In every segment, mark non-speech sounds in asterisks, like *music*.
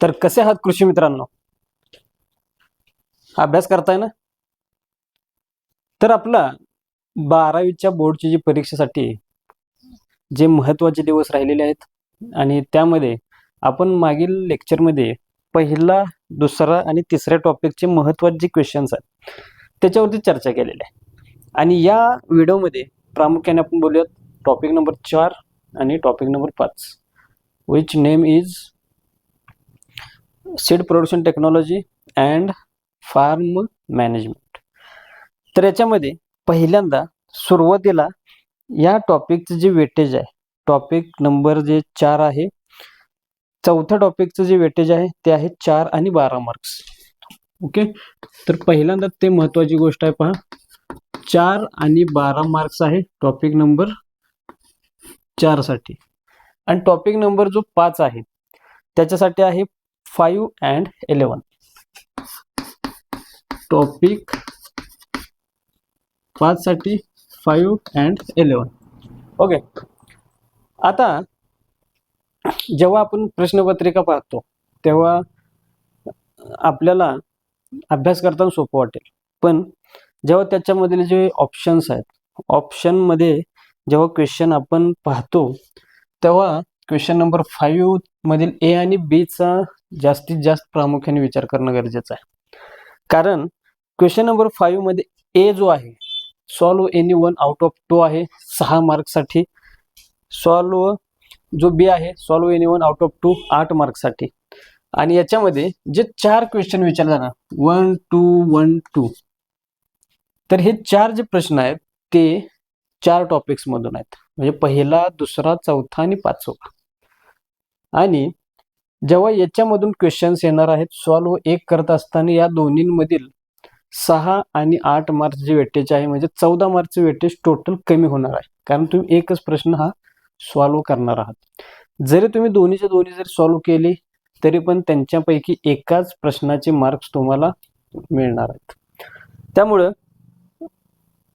तर कसे आहात कृषी मित्रांनो? अभ्यास करताय ना? तर आपला बारावीच्या बोर्डची जी परीक्षेसाठी जे महत्त्वाचे दिवस राहिलेले आहेत आणि त्यामध्ये आपण मागील लेक्चरमध्ये पहिला दुसरा आणि तिसऱ्या टॉपिकचे महत्त्वाचे जे क्वेश्चन्स आहेत त्याच्यावरती चर्चा केलेली आहे. आणि या व्हिडिओमध्ये प्रामुख्याने आपण बोलूयात टॉपिक नंबर चार आणि टॉपिक नंबर पाच which name is seed production technology and farm management. तर याच्यामध्ये पहिल्यांदा सुरुवातीला या टॉपिकचं जे वेटेज आहे टॉपिक नंबर जे चार आहे चौथ्या टॉपिकचं जे वेटेज आहे ते आहे चार आणि बारा मार्क्स. ओके? तर पहिल्यांदा ते महत्वाची गोष्ट आहे पहा. चार आणि बारा मार्क्स आहे टॉपिक नंबर चारसाठी. आणि टॉपिक नंबर जो पाच आहे त्याच्यासाठी आहे फाईव्ह अँड इलेवन टॉपिक पाच साठी फाईव्ह अँड इलेवन ओके आता जेव्हा आपण प्रश्नपत्रिका पाहतो तेव्हा आपल्याला अभ्यास करताना सोपं वाटेल. पण जेव्हा त्याच्यामधील जे ऑप्शन्स आहेत ऑप्शनमध्ये जेव्हा क्वेश्चन आपण पाहतो तेव्हा क्वेश्चन नंबर फाईव्ह मधील ए आणि बीचा जास्तीत जास्त प्रामुख्याने विचार करणं गरजेचं आहे. कारण क्वेश्चन नंबर फाईव्हमध्ये ए जो आहे solve any one out of two आहे सहा मार्कसाठी सॉल्व जो बी आहे solve any one out of two आठ मार्कसाठी आणि याच्यामध्ये जे चार क्वेश्चन विचारले जाणार वन टू वन टू तर हे चार जे प्रश्न आहेत ते चार टॉपिक्स मधून आहेत. म्हणजे पहिला दुसरा चौथा आणि पाचवा. आणि जेव्हा याच्यामधून क्वेश्चन्स येणार आहेत सॉल्व एक करत असताना या दोन्हींमधील सहा आणि आठ मार्चचे जे वेटेज आहे म्हणजे चौदा मार्कचे वेटेज टोटल कमी होणार आहे. कारण तुम्ही एकच प्रश्न हा सॉल्व करणार आहात. जरी तुम्ही दोन्हीच्या दोन्ही जर सॉल्व केली तरी पण त्यांच्यापैकी एकाच प्रश्नाचे मार्क्स तुम्हाला मिळणार आहेत. त्यामुळं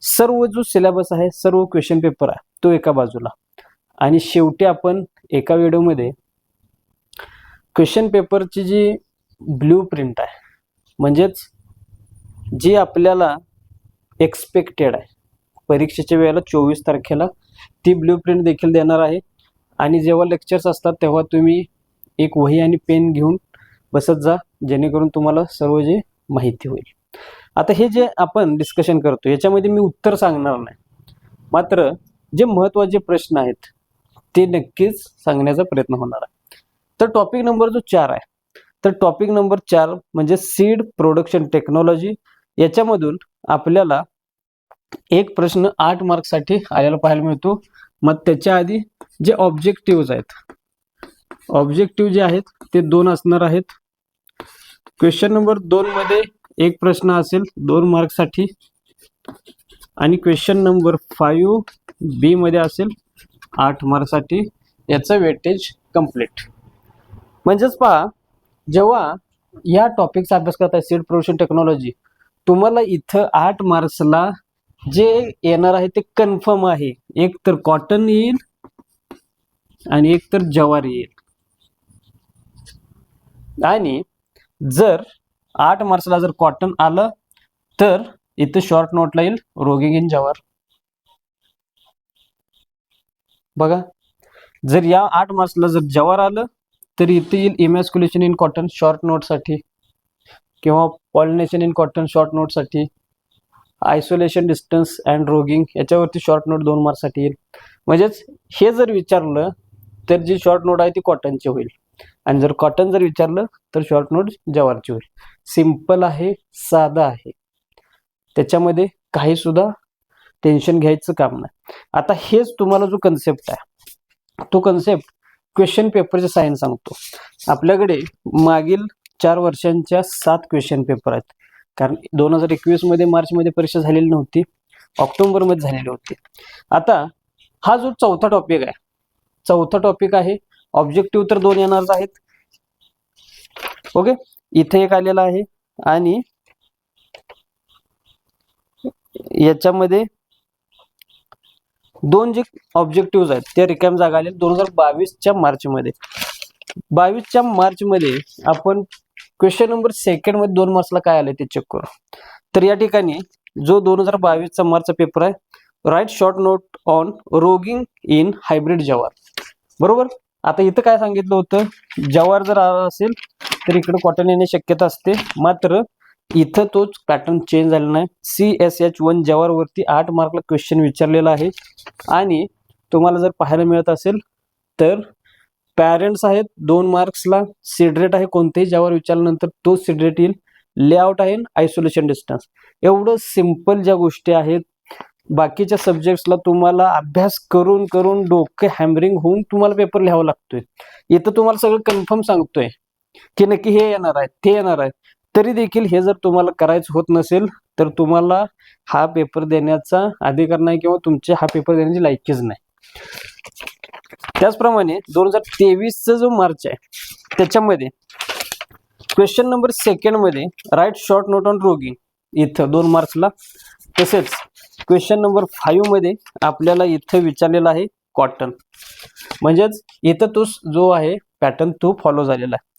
सर्व जो सिलेबस आहे सर्व क्वेश्चन पेपर आहे तो एका बाजूला. आणि शेवटी आपण एका व्हिडिओमध्ये क्वेश्चन पेपरची जी ब्ल्यू प्रिंट आहे म्हणजेच जी आपल्याला एक्सपेक्टेड आहे परीक्षेच्या वेळेला चोवीस तारखेला ती ब्ल्यू प्रिंट देखील देणार आहे. आणि जेव्हा लेक्चर्स असतात तेव्हा तुम्ही एक वही आणि पेन घेऊन बसत जा जेणेकरून तुम्हाला सर्व जे माहिती होईल. आता हे जे आपण डिस्कशन करतो याच्यामध्ये मी उत्तर सांगणार नाही. मात्र जे महत्त्वाचे प्रश्न आहेत ते नक्कीच सांगण्याचा प्रयत्न होणार आहे. तर टॉपिक नंबर जो चार आहे तर टॉपिक नंबर चार म्हणजे सीड प्रोडक्शन टेक्नॉलॉजी याच्यामधून आपल्याला एक प्रश्न आठ मार्कसाठी आलेला पाहायला मिळतो. मग त्याच्या आधी जे ऑब्जेक्टिव्ह आहेत ऑब्जेक्टिव्ह जे आहेत ते दोन असणार आहेत. क्वेश्चन नंबर दोन मध्ये एक प्रश्न असेल दोन मार्कसाठी आणि क्वेश्चन नंबर फाईव्ह बी मध्ये असेल आठ मार्कसाठी याचं वेटेज कंप्लीट म्हणजेच पहा जेव्हा या टॉपिकचा अभ्यास करताय सीड प्रोडक्शन टेक्नॉलॉजी तुम्हाला इथं आठ मार्क्सला जे येणार आहे ते कन्फर्म आहे. एक तर कॉटन येईल आणि एक तर जवार येईल. आणि जर आठ मार्चला जर कॉटन आलं तर इथं शॉर्ट नोटला येईल रोगिंग इन जवार. बघा. जर या आठ मार्चला जर जवार आलं तर इथे येईल इमॅस्क्युलेशन इन कॉटन शॉर्ट नोटसाठी किंवा पॉलिनेशन इन कॉटन शॉर्ट नोटसाठी आयसोलेशन डिस्टन्स अँड रोगिंग याच्यावरती शॉर्ट नोट दोन मार्कसाठी येईल. म्हणजेच हे जर विचारलं तर जी शॉर्ट नोट आहे ती कॉटनची होईल. आणि जर कॉटन जर विचारलं तर शॉर्ट नोट जवारची होईल. सिंपल आहे साधा आहे. त्याच्यामध्ये काही सुद्धा टेन्शन घ्यायचं काम नाही. आता हेच तुम्हाला जो कन्सेप्ट आहे. तो कन्सेप्ट क्वेश्चन पेपरचे सायन्स सांगतो. आपल्याकडे मागील चार वर्षांच्या सात क्वेश्चन पेपर आहेत. कारण दोन हजार एकवीसमध्ये परीक्षा झालेली नव्हती. ऑक्टोबरमध्ये झालेली होती. आता हा जो चौथा टॉपिक आहे चौथा टॉपिक आहे ऑब्जेक्टिव्ह तर दोन येणार आहेत. ओके इथे एक आलेला आहे आणि याच्यामध्ये दोन जे ऑब्जेक्टिव्ह आहेत त्या रिकाम जागा आल्या दोन हजार बावीसच्या मार्चमध्ये बावीसच्या मार्चमध्ये आपण क्वेश्चन नंबर सेकंडमध्ये दोन मार्क्सला काय आलं ते चेक करू. तर या ठिकाणी जो दोन हजार बावीसचा मार्चचा पेपर आहे write short note on roguing in hybrid jowar बरोबर? आता इथं काय सांगितलं होतं? जवार जर आला असेल तर इकडे कॉटन येणे शक्यता असते. मात्र इथं तोच पॅटर्न चेंज झालेला नाही सी एस एच वन जवारवरती आठ मार्कला क्वेश्चन विचारलेला आहे. आणि तुम्हाला जर पाहायला मिळत असेल तर पॅरेंट्स आहेत दोन मार्क्सला सिडरेट आहे कोणतेही ज्यावर विचारल्यानंतर तो सिडरेट येईल. लेआउट आहे आयसोलेशन डिस्टन्स एवढं सिंपल ज्या गोष्टी आहेत बाकीच्या सब्जेक्ट्सला तुम्हाला अभ्यास करून करून डोके हॅमरिंग होऊन तुम्हाला पेपर लिहावा लागतोय. इथं तुम्हाला सगळं कन्फर्म सांगतोय की नक्की हे येणार आहे ते येणार आहे. तरी देखील हे जर तुम्हाला करायचं होत नसेल तर तुम्हाला हा पेपर देण्याचा अधिकार नाही किंवा तुमचे हा पेपर देण्याची लायकीच नाही. त्याचप्रमाणे दोन हजार तेवीसचा जो मार्च आहे त्याच्यामध्ये question number सेकंडमध्ये write short note on roguing इथं दोन मार्क्सला तसेच क्वेश्चन नंबर फाईव्हमध्ये आपल्याला इथं विचारलेला आहे कॉटन म्हणजेच इथं तो जो आहे पॅटर्न तो फॉलो झालेला आहे.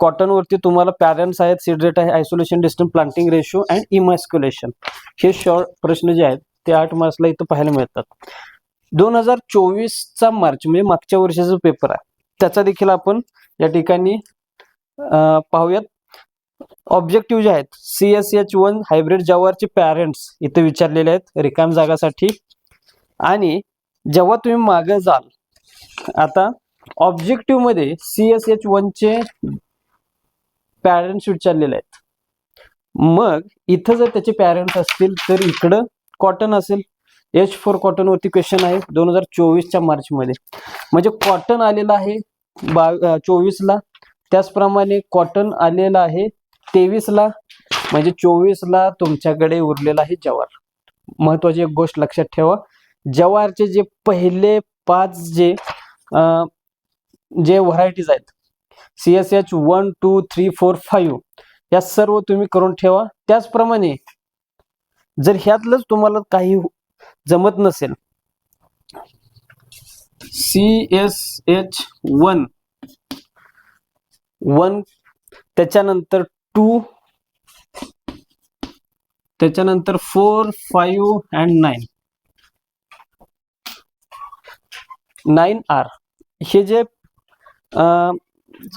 कॉटन वरती तुम्हाला पॅरेंट्स आहेत सिडरेट आहे isolation distance planting ratio and emasculation हे शॉर्ट प्रश्न जे आहेत ते आठ मार्क्सला इथं पाहायला मिळतात. दोन हजार चोवीसचा मार्च म्हणजे मागच्या वर्षाचा पेपर आहे. त्याचा देखील आपण या ठिकाणी पाहूयात. ऑब्जेक्टिव्ह जे आहेत C S H one hybrid जवारचे parents इथे विचारलेले आहेत रिकाम जागासाठी. आणि जेव्हा तुम्ही मागे जाल आता ऑब्जेक्टिव्हमध्ये सी एस एच वनचे पॅरेंट्स विचारलेले आहेत. मग इथं जर त्याचे पॅरेंट्स असतील तर इकडं कॉटन असेल. एच फोर कॉटन वरती क्वेश्चन आहे दोन हजार चोवीसच्या मार्चमध्ये. म्हणजे कॉटन आलेलं आहे बा चोवीसला. त्याचप्रमाणे कॉटन आलेलं आहे तेवीसला. म्हणजे चोवीसला तुमच्याकडे उरलेला आहे जवार. महत्वाची एक गोष्ट लक्षात ठेवा. जवारचे जे पहिले पाच जे जे व्हरायटीज आहेत C S H one two three four five या सर्व तुम्ही करून ठेवा. त्याचप्रमाणे जर ह्यातलंच तुम्हाला काही जमत नसेल C S H one one त्याच्यानंतर टू त्याच्यानंतर four five and nine nine are हे जे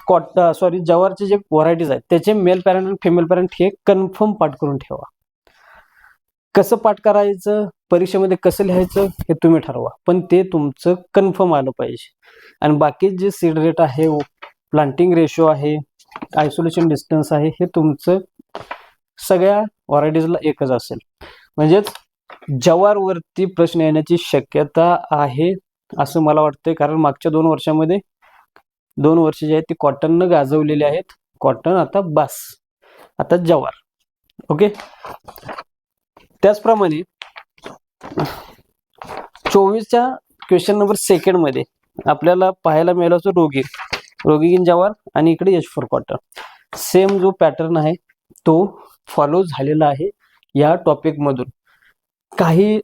कॉट सॉरी जवारचे जे व्हरायटीज आहेत त्याचे मेल पॅरेंट आणि फिमेल पॅरेंट हे कन्फर्म पाठ करून ठेवा. कसं पाठ करायचं परीक्षेमध्ये कसं लिहायचं हे तुम्ही ठरवा. पण ते तुमचं कन्फर्म आलं पाहिजे. आणि बाकी जे सीड रेट आहे प्लांटिंग रेशो आहे आयसोलेशन डिस्टन्स आहे हे तुमचं सगळ्या व्हरायटीजला एकच असेल. म्हणजेच जवारवरती प्रश्न येण्याची शक्यता आहे असं मला वाटतंय. कारण मागच्या दोन वर्षामध्ये दोन वर्ष जे आहेत ती कॉटननं गाजवलेली आहेत. कॉटन आता बास. आता जवार. ओके त्याचप्रमाणे चोवीसच्या क्वेश्चन नंबर सेकंडमध्ये आपल्याला पाहायला मिळालं होतं रोगी. रोगीन जवार आणि इकडे यश फोर कॉटन सेम जो पॅटर्न आहे तो फॉलो झालेला आहे या टॉपिकमधून काही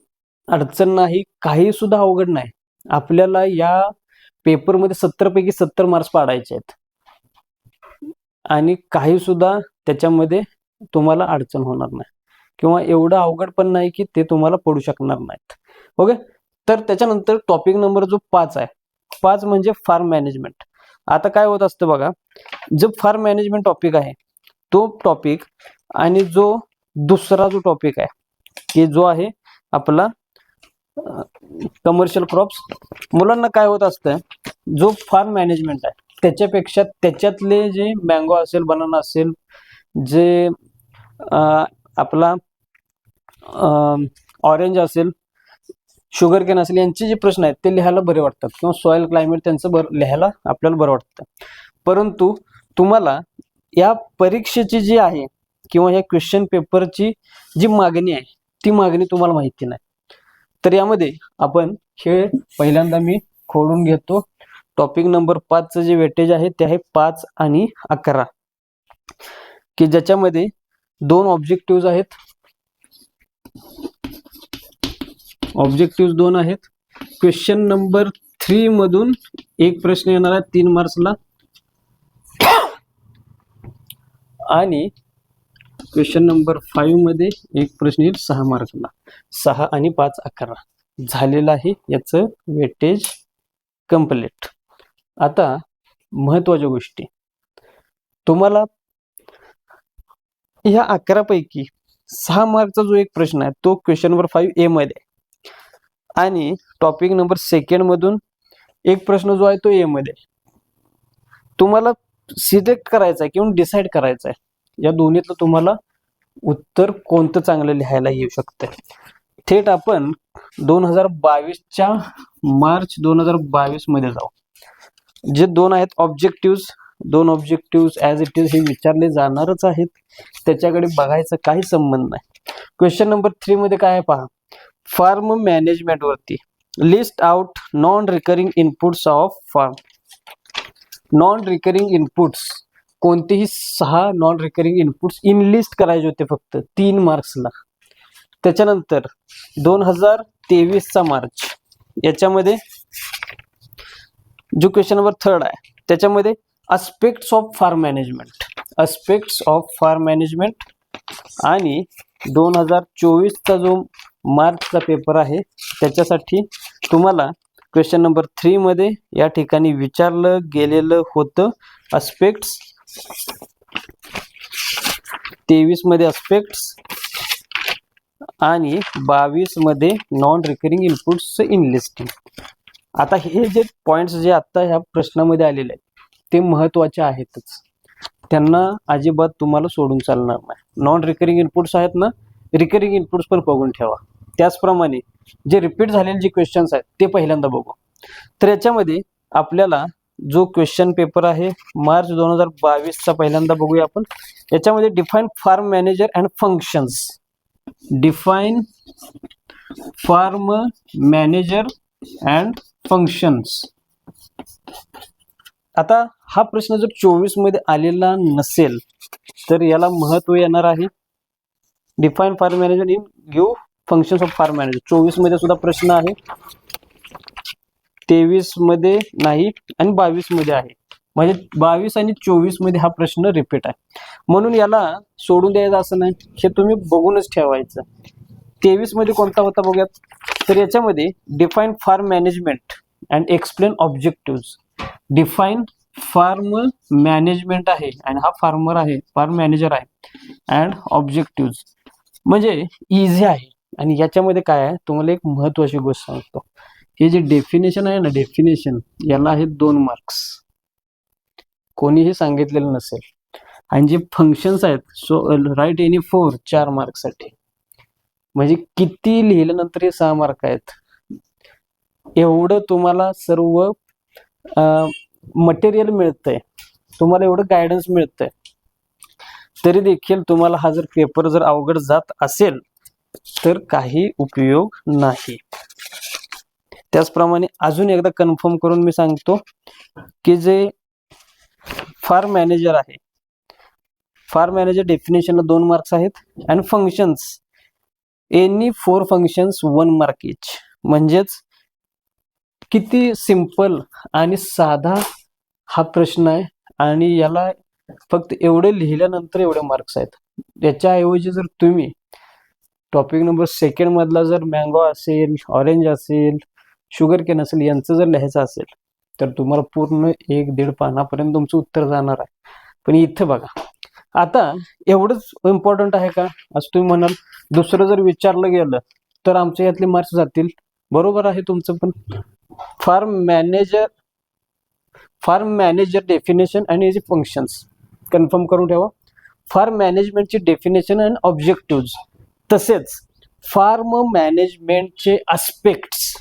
अडचण नाही काही सुद्धा अवघड नाही. आपल्याला या पेपरमध्ये सत्तरपैकी सत्तर मार्क्स पाडायचे आहेत. आणि काही सुद्धा त्याच्यामध्ये तुम्हाला अडचण होणार नाही. किंवा एवढं अवघड पण नाही की ते तुम्हाला पडू शकणार नाहीत. ओके? तर त्याच्यानंतर टॉपिक नंबर जो पाच आहे. पाच म्हणजे फार्म मॅनेजमेंट आता काय होत असतं बघा जो फार्म मॅनेजमेंट टॉपिक आहे तो टॉपिक आणि जो दुसरा जो टॉपिक आहे की जो आहे आपला कमर्शियल क्रॉप्स मुलांना काय होत असतं जो फार्म मॅनेजमेंट आहे त्याच्यापेक्षा त्याच्यातले जे मँगो असेल बनाना असेल जे आपला ऑरेंज असेल शुगर केन असेल यांचे जे प्रश्न आहेत ते लिहायला बरे वाटतात. किंवा सॉइल क्लायमेट त्यांचं बरं लिहायला आपल्याला बरं वाटतं. परंतु तुम्हाला या परीक्षेची जी आहे किंवा या क्वेश्चन पेपरची जी मागणी आहे ती मागणी तुम्हाला माहिती नाही. तर यामध्ये आपण खेळ पहिल्यांदा मी खोडून घेतो. टॉपिक नंबर पाचचं जे वेटेज आहे ते आहे पाच आणि अकरा. की ज्याच्यामध्ये दोन ऑब्जेक्टिव्ह आहेत. ऑब्जेक्टिव्ह दोन आहेत. क्वेश्चन नंबर थ्री मधून एक प्रश्न येणार आहे तीन मार्चला *coughs* आणि क्वेश्चन नंबर फाईव्हमध्ये एक प्रश्न येईल सहा मार्कला. सहा आणि पाच अकरा. झालेलं आहे याचं वेटेज कंप्लीट आता महत्त्वाच्या गोष्टी. तुम्हाला ह्या अकरापैकी सहा मार्कचा जो एक प्रश्न आहे तो क्वेश्चन नंबर फाईव्ह ए मध्ये आहे. आणि टॉपिक नंबर सेकंड मधून एक प्रश्न जो आहे तो ए मध्ये तुम्हाला सिलेक्ट करायचा आहे किंवा डिसाईड करायचा आहे. या दोन्हीतलं तुम्हाला उत्तर कोणतं चांगलं लिहायला येऊ शकतं? थेट आपण दोन हजार बावीसच्या मार्च दोन हजार बावीसमध्ये जाऊ. जे दोन आहेत ऑब्जेक्टिव्ह दोन ऑब्जेक्टिव्ह ॲज इट इज हे विचारले जाणारच आहेत. त्याच्याकडे बघायचा काही संबंध नाही. क्वेश्चन नंबर थ्री मध्ये काय आहे पहा. फार्म मॅनेजमेंट वरती list out non recurring inputs of farm non recurring inputs कोणतेही सहा नॉन रिकरिंग इनपुट्स इनलिस्ट करायचे होते फक्त तीन मार्क्सला. त्याच्यानंतर दोन हजार तेवीसचा मार्च. याच्यामध्ये जो क्वेश्चन नंबर थर्ड आहे त्याच्यामध्ये aspects of farm management aspects of farm management आणि दोन हजार चोवीसचा जो मार्चचा पेपर आहे त्याच्यासाठी तुम्हाला क्वेश्चन नंबर थ्रीमध्ये या ठिकाणी विचारलं गेलेलं होतं अस्पेक्ट्स तेवीसमध्ये अस्पेक्ट्स आणि बावीसमध्ये non recurring inputs in listing आता हे जे पॉइंट्स जे आता ह्या प्रश्नामध्ये आलेले आहेत ते महत्त्वाचे आहेतच. त्यांना अजिबात तुम्हाला सोडून चालणार नाही. नॉन रिकरिंग इनपुट्स आहेत ना रिकरिंग इनपुट्स पण बघून ठेवा. त्याचप्रमाणे जे रिपीट झालेले जे क्वेश्चन्स आहेत ते पहिल्यांदा बघू. तर याच्यामध्ये आपल्याला जो क्वेश्चन पेपर आहे मार्च दोन हजार बावीसचा पहिल्यांदा बघूया आपण. याच्यामध्ये define farm manager and functions define farm manager and functions आता हा प्रश्न जर चोवीसमध्ये आलेला नसेल तर याला महत्त्व येणार आहे. Define farm manager in give functions of farm manager चोवीसमध्ये सुद्धा प्रश्न आहे. तेवीसमध्ये नाही आणि बावीसमध्ये आहे. म्हणजे बावीस आणि चोवीसमध्ये हा प्रश्न रिपीट आहे. म्हणून याला सोडून द्यायचं असं नाही. हे तुम्ही बघूनच ठेवायचं. तेवीसमध्ये कोणता होता बघूयात? तर याच्यामध्ये define farm management and explain objective define farm management आहे आणि हा फार्मर आहे फार्म मॅनेजर आहे अँड ऑब्जेक्टिव्ह म्हणजे इझी आहे. आणि याच्यामध्ये काय आहे? तुम्हाला एक महत्वाची गोष्ट सांगतो. हे जे डेफिनेशन आहे ना डेफिनेशन याला आहे दोन मार्क्स कोणीही सांगितलेलं नसेल. आणि जे फंक्शन्स आहेत सो राईट एनी फोर चार मार्क्ससाठी म्हणजे किती लिहिल्यानंतर हे सहा मार्क आहेत? एवढं तुम्हाला सर्व मटेरियल मिळतंय. तुम्हाला एवढं गायडन्स मिळतंय. तरी देखील तुम्हाला हा जर पेपर जर अवघड जात असेल तर काही उपयोग नाही. त्याचप्रमाणे अजून एकदा कन्फर्म करून मी सांगतो की जे फार्म मॅनेजर आहे फार्म मॅनेजर डेफिनेशनला दोन मार्क्स आहेत आणि functions any four functions one mark each म्हणजेच किती सिंपल आणि साधा हा प्रश्न आहे आणि याला फक्त एवढे लिहिल्यानंतर एवढे मार्क्स आहेत. याच्याऐवजी जर तुम्ही टॉपिक नंबर सेकंड मधला जर मँगो असेल ऑरेंज असेल शुगर केन असेल यांचं जर लिहायचं असेल तर तुम्हाला पूर्ण एक दीड पानापर्यंत तुमचं उत्तर जाणार आहे. पण इथं बघा आता एवढंच इम्पॉर्टंट आहे का? असं तुम्ही म्हणाल दुसरं जर विचारलं गेलं तर आमच्या यातले मार्क्स जातील. बरोबर आहे तुमचं पण. Farm manager farm manager definition आणि याचे फंक्शन्स कन्फर्म करून ठेवा. फार्म मॅनेजमेंटची डेफिनेशन अँड ऑब्जेक्टिव्ह तसेच फार्म मॅनेजमेंटचे आस्पेक्ट्स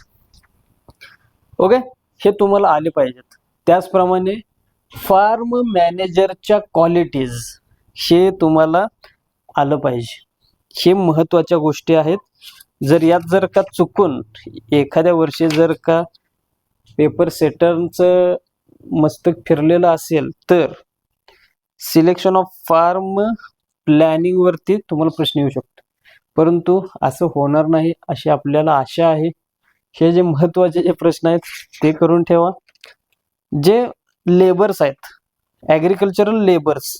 ओके? हे तुम्हाला आले पाहिजेत. त्याचप्रमाणे फार्म मॅनेजरच्या क्वालिटीज हे तुम्हाला आलं पाहिजे. हे महत्त्वाच्या गोष्टी आहेत. जर यात जर का चुकून एखाद्या वर्षी जर का पेपर सेटरचं मस्तक फिरलेलं असेल तर सिलेक्शन ऑफ फार्म प्लॅनिंगवरती तुम्हाला प्रश्न येऊ शकतो. परंतु असं होणार नाही अशी आपल्याला आशा आहे. हे जे महत्त्वाचे जे प्रश्न आहेत ते करून ठेवा. जे लेबर्स आहेत ॲग्रिकल्चरल लेबर्स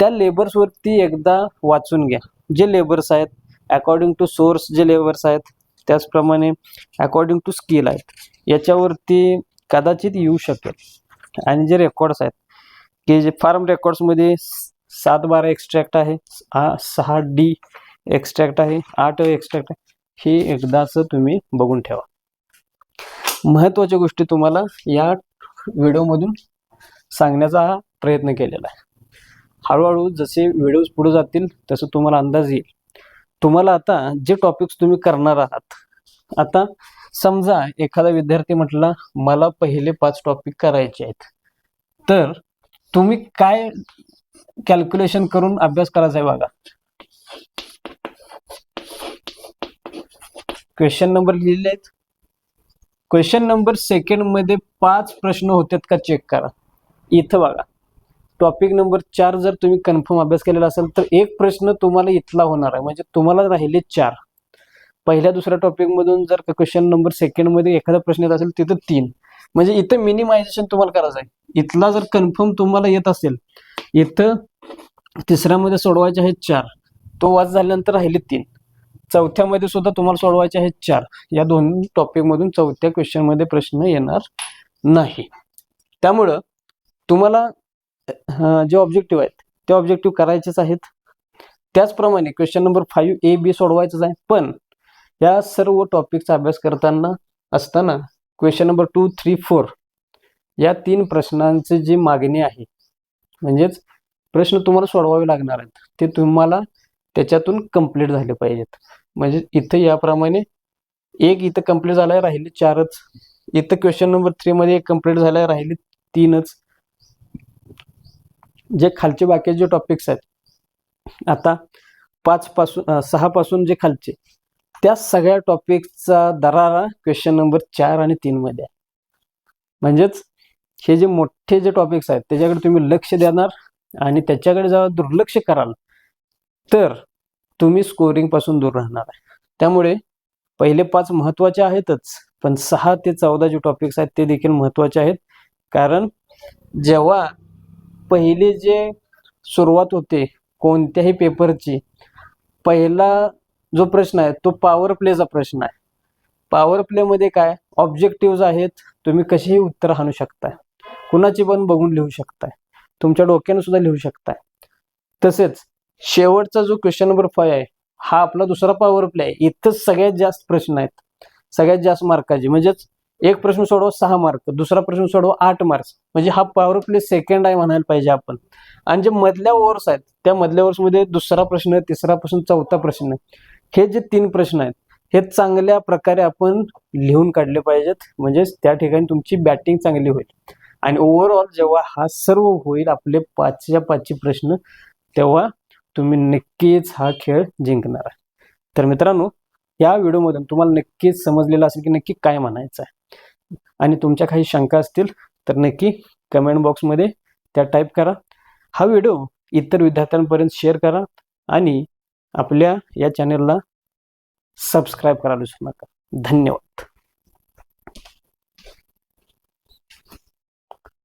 त्या लेबर्सवरती एकदा वाचून घ्या. जे लेबर्स आहेत अकॉर्डिंग टू सोर्स जे लेबर्स आहेत त्याचप्रमाणे अकॉर्डिंग टू स्किल आहेत याच्यावरती कदाचित येऊ शकेल. आणि जे रेकॉर्ड्स आहेत की जे फार्म रेकॉर्ड्समध्ये सात बारा एक्स्ट्रॅक्ट आहे सहा डी एक्स्ट्रॅक्ट आहे आठ एक्स्ट्रॅक्ट आहे हे एकदाच तुम्ही बघून ठेवा. महत्त्वाच्या गोष्टी तुम्हाला या व्हिडिओमधून सांगण्याचा हा प्रयत्न केलेला आहे. हळूहळू जसे व्हिडिओज पुढे जातील तसं तुम्हाला अंदाज येईल. तुम्हाला आता जे टॉपिक्स तुम्ही करणार आहात आता समजा एखादा विद्यार्थी म्हटला मला पहिले पाच टॉपिक करायचे आहेत. तर तुम्ही काय कॅल्क्युलेशन करून अभ्यास करायचा आहे बघा. क्वेश्चन नंबर लिहिलेले आहेत क्वेश्चन नंबर सेकंडमध्ये पाच प्रश्न होतात का चेक करा. इथं बघा. टॉपिक नंबर चार जर तुम्ही कन्फर्म अभ्यास केलेला असेल तर एक प्रश्न तुम्हाला इथला होणार आहे. म्हणजे तुम्हाला राहिले चार. पहिल्या दुसऱ्या टॉपिक मधून जर क्वेश्चन नंबर सेकंडमध्ये एखादा प्रश्न येत असेल तिथं तीन. म्हणजे इथं मिनिमायझेशन तुम्हाला करायचं आहे. इथला जर कन्फर्म तुम्हाला येत असेल इथं तिसऱ्यामध्ये सोडवायचे आहेत चार. तो वाच झाल्यानंतर राहिले तीन. चौथ्यामध्ये सुद्धा तुम्हाला सोडवायचे आहेत चार. या दोन टॉपिक मधून चौथ्या क्वेश्चनमध्ये प्रश्न येणार नाही. त्यामुळं तुम्हाला जे ऑब्जेक्टिव्ह आहेत ते ऑब्जेक्टिव्ह करायचेच आहेत. त्याचप्रमाणे question number five A B सोडवायचंच आहे पण या सर्व टॉपिकचा अभ्यास करताना असताना question number two three four या तीन प्रश्नांची जी मागणी आहे म्हणजेच प्रश्न तुम्हाला सोडवावे लागणार आहेत. ते तुम्हाला त्याच्यातून कंप्लीट झाले पाहिजेत. म्हणजे इथं याप्रमाणे एक इथं कंप्लीट झालाय राहिले चारच. इथं क्वेश्चन नंबर थ्री मध्ये एक कंप्लीट झालाय राहिले तीनच. जे खालचे बाकीचे जे टॉपिक्स आहेत आता पाच पासून सहा पासून जे खालचे त्या सगळ्या टॉपिकचा दरारा क्वेश्चन नंबर चार आणि तीन मध्ये आहे. म्हणजेच हे जे मोठे जे टॉपिक्स आहेत त्याच्याकडे तुम्ही लक्ष देणार आणि त्याच्याकडे जेव्हा दुर्लक्ष कराल तर तुम्ही स्कोरिंगपासून दूर राहणार आहे. त्यामुळे पहिले पाच महत्त्वाचे आहेतच पण सहा ते चौदा जे टॉपिक्स आहेत ते देखील महत्त्वाचे आहेत. कारण जेव्हा पहिले जे सुरुवात होते कोणत्याही पेपरची पहिला जो प्रश्न आहे तो पॉवर प्लेचा प्रश्न आहे. पॉवर प्लेमध्ये काय? ऑब्जेक्टिव्ज आहेत तुम्ही कशीही उत्तर आणू शकताय. कुणाची पण बघून लिहू शकताय. तुमच्या डोक्याने सुद्धा लिहू शकताय. तसेच शेवटचा जो क्वेश्चन नंबर फाय आहे हा आपला दुसरा पॉवर प्ले आहे. इथंच सगळ्यात जास्त प्रश्न आहेत. सगळ्यात जास्त मार्काचे. म्हणजेच एक प्रश्न सोडवा सहा मार्क. दुसरा प्रश्न सोडवा आठ मार्क्स. म्हणजे हा पॉवर प्ले सेकंड आहे म्हणायला पाहिजे आपण. आणि जे मधल्या ओव्हर्स आहेत त्या मधल्या ओव्हर्समध्ये दुसरा प्रश्न तिसरा प्रश्न चौथा प्रश्न हे जे तीन प्रश्न आहेत हे चांगल्या प्रकारे आपण लिहून काढले पाहिजेत. म्हणजेच त्या ठिकाणी तुमची बॅटिंग चांगली होईल. आणि ओव्हरऑल जेव्हा हा सर्व होईल आपले पाचच्या पाचचे प्रश्न तेव्हा तुम्ही नक्कीच हा खेळ जिंकणार आहे. तर मित्रांनो या व्हिडिओमधून तुम्हाला नक्कीच समजलेलं असेल की नक्की काय म्हणायचं आहे. आणि तुमच्या काही शंका असतील तर नक्की कमेंट बॉक्समध्ये त्या टाईप करा. हा व्हिडिओ इतर विद्यार्थ्यांपर्यंत शेअर करा आणि आपल्या या चॅनलला सबस्क्राईब करायला विसरू नका. धन्यवाद.